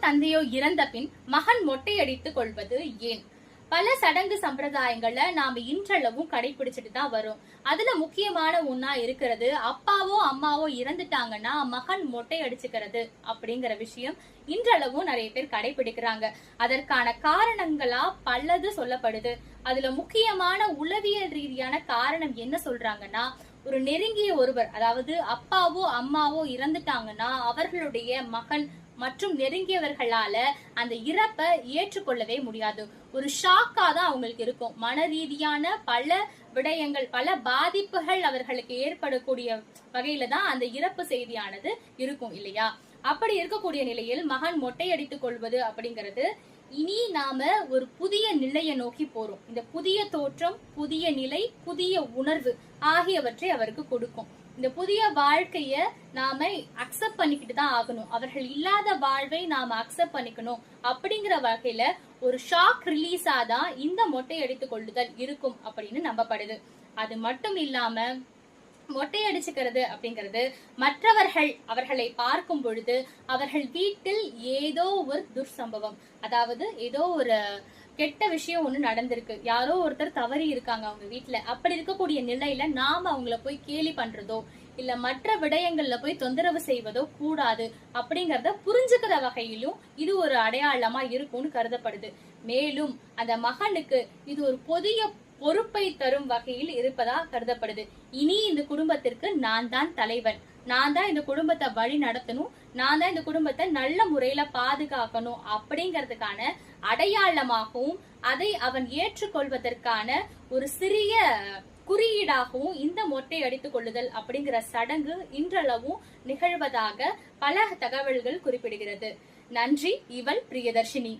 தந்தையோ இறந்த பின் மகன் மொட்டையடித்துக் கொள்வது ஏன்? பல சடங்கு சம்பிரதாயங்கள்ல நாம இன்றளவும் கடைபிடிச்சிட்டு தான் வரும். அதுல முக்கியமான ஒண்ணா இருக்கிறது அப்பாவோ அம்மாவோ இறந்துட்டாங்கன்னா மகன் மொட்டை அடிச்சுக்கிறது அப்படிங்கிற விஷயம் இன்றளவும் நிறைய பேர் கடைபிடிக்கிறாங்க அதற்கான காரணங்களா பலது சொல்லப்படுது. அதுல முக்கியமான உளவியல் ரீதியான காரணம் என்ன சொல்றாங்கன்னா ஒரு நெருங்கிய ஒருவர் அதாவது அப்பாவோ அம்மாவோ இறந்துட்டாங்கன்னா அவர்களுடைய மகன் மற்றும் நெருங்கியவர்களால அந்த இறப்பை ஏற்றுக்கொள்ளவே முடியாது. ஒரு ஷாக்கா தான் அவங்களுக்கு இருக்கும். மன ரீதியான பல விடயங்கள் பல பாதிப்புகள் அவர்களுக்கு ஏற்படக்கூடிய வகையில தான் அந்த இறப்பு செய்தியானது இருக்கும் இல்லையா? அப்படி இருக்கக்கூடிய நிலையில் மகன் மொட்டையடித்துக் கொள்வது அப்படிங்கிறது இனி நாம ஒரு புதிய நிலையை நோக்கி போறோம். இந்த புதிய தோற்றம் புதிய நிலை புதிய உணர்வு ஆகியவற்றை அவருக்கு கொடுக்கும். இந்த புதிய வாழ்க்கைய நாம அக்செப்ட் பண்ணிக்கிட்டு தான் ஆகணும். அவர்கள் இல்லாத வாழ்வை நாம அக்செப்ட் பண்ணிக்கணும் அப்படிங்கிற வகையில ஒரு ஷாக் ரிலீஸா தான் இந்த மொட்டை அடித்து கொள்ளுதல் இருக்கும் அப்படின்னு நம்பப்படுது. அது மட்டும் இல்லாம மொட்டையடிச்சுக்கிறது அப்படிங்கிறது மற்றவர்கள் அவர்களை பார்க்கும் பொழுது அவர்கள் வீட்டில் ஏதோ ஒரு துர்சம்பவம். அதாவது ஏதோ ஒரு கெட்ட விஷயம் ஒண்ணு நடந்திருக்கு. யாரோ ஒருத்தர் தவறி இருக்காங்க அவங்க வீட்டில் அப்படி இருக்கக்கூடிய நிலையில நாம அவங்கள போய் கேலி பண்றதோ இல்ல மற்ற விடயங்கள்ல போய் தொந்தரவு செய்வதோ கூடாது அப்படிங்கறத புரிஞ்சுக்கிற வகையிலும் இது ஒரு அடையாளமா இருக்கும்னு கருதப்படுது. மேலும் அந்த மகனுக்கு இது ஒரு புதிய பொறுப்பை தரும் வகையில் இருப்பதாக கருதப்படுது. இனி இந்த குடும்பத்திற்கு நான் தான் தலைவன். நான் தான் இந்த குடும்பத்தை வழி நடத்தணும். நான் தான் இந்த குடும்பத்தை நல்ல முறையில பாதுகாக்கணும் அப்படிங்கறதுக்கான அடையாளமாகவும் அதை அவன் ஏற்றுக்கொள்வதற்கான ஒரு சிறிய குறியீடாகவும் இந்த மொட்டை அடித்துக் கொள்ளுதல் அப்படிங்கிற சடங்கு இன்றளவும் நிகழ்வதாக பல தகவல்கள் குறிப்பிடுகிறது. நன்றி இவள் பிரியதர்ஷினி.